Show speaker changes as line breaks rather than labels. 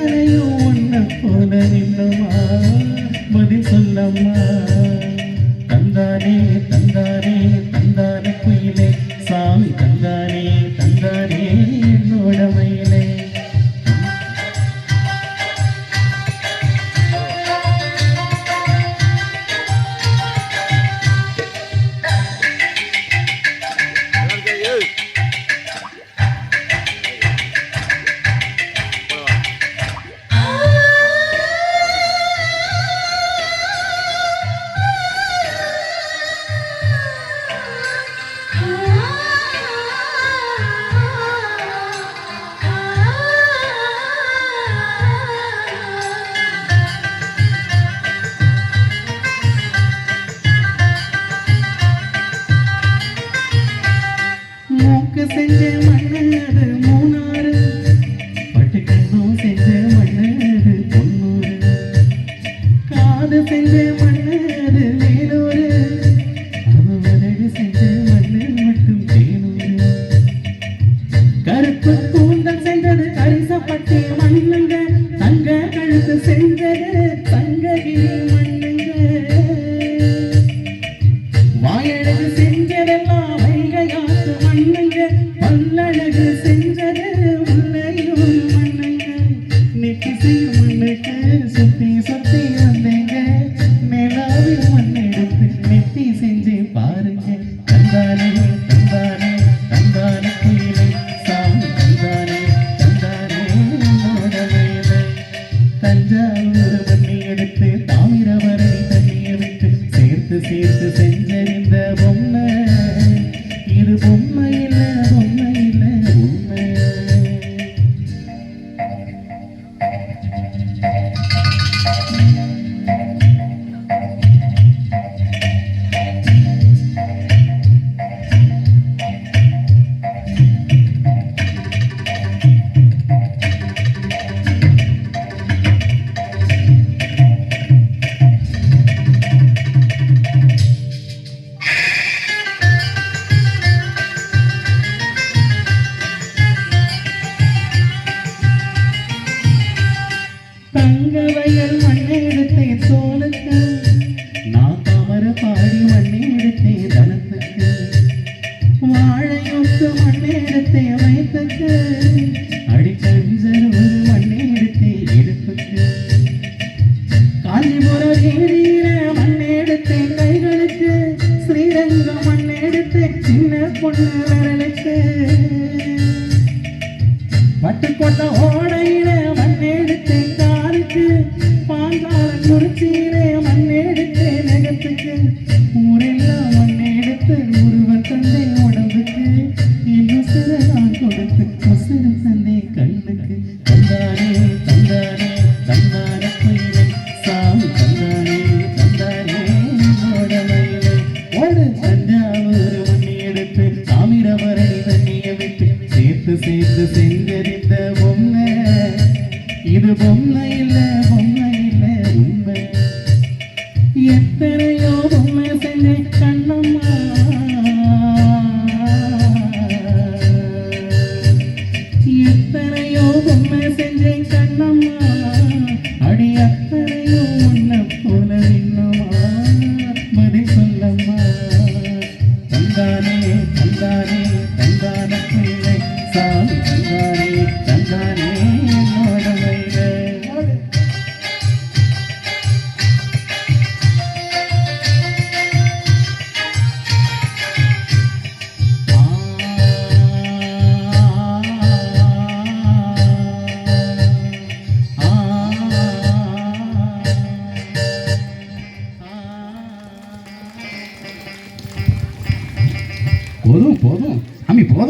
எத்தனையோ உன்ன போல நின்னமா பதில் சொல்லம்மா. தந்தானே தந்தானே. வாயழகு செஞ்சதெல்லாம் வைகையாத்து மண்ணுங்க பல்லழகு செஞ்ச தங்க மண் எடுத்து சின்ன பொண்ணு வரலைக்கு. பட்டு போட்ட சேர்த்து சேர்த்து செஞ்சரித்த பொம்மை. இது பொம்மை இல்லை பொம்மை இல்லை உண்மை எத்தனையோ பொம்மை செஞ்ச கண்ணம்மா. বলো বলো। আমি বলো।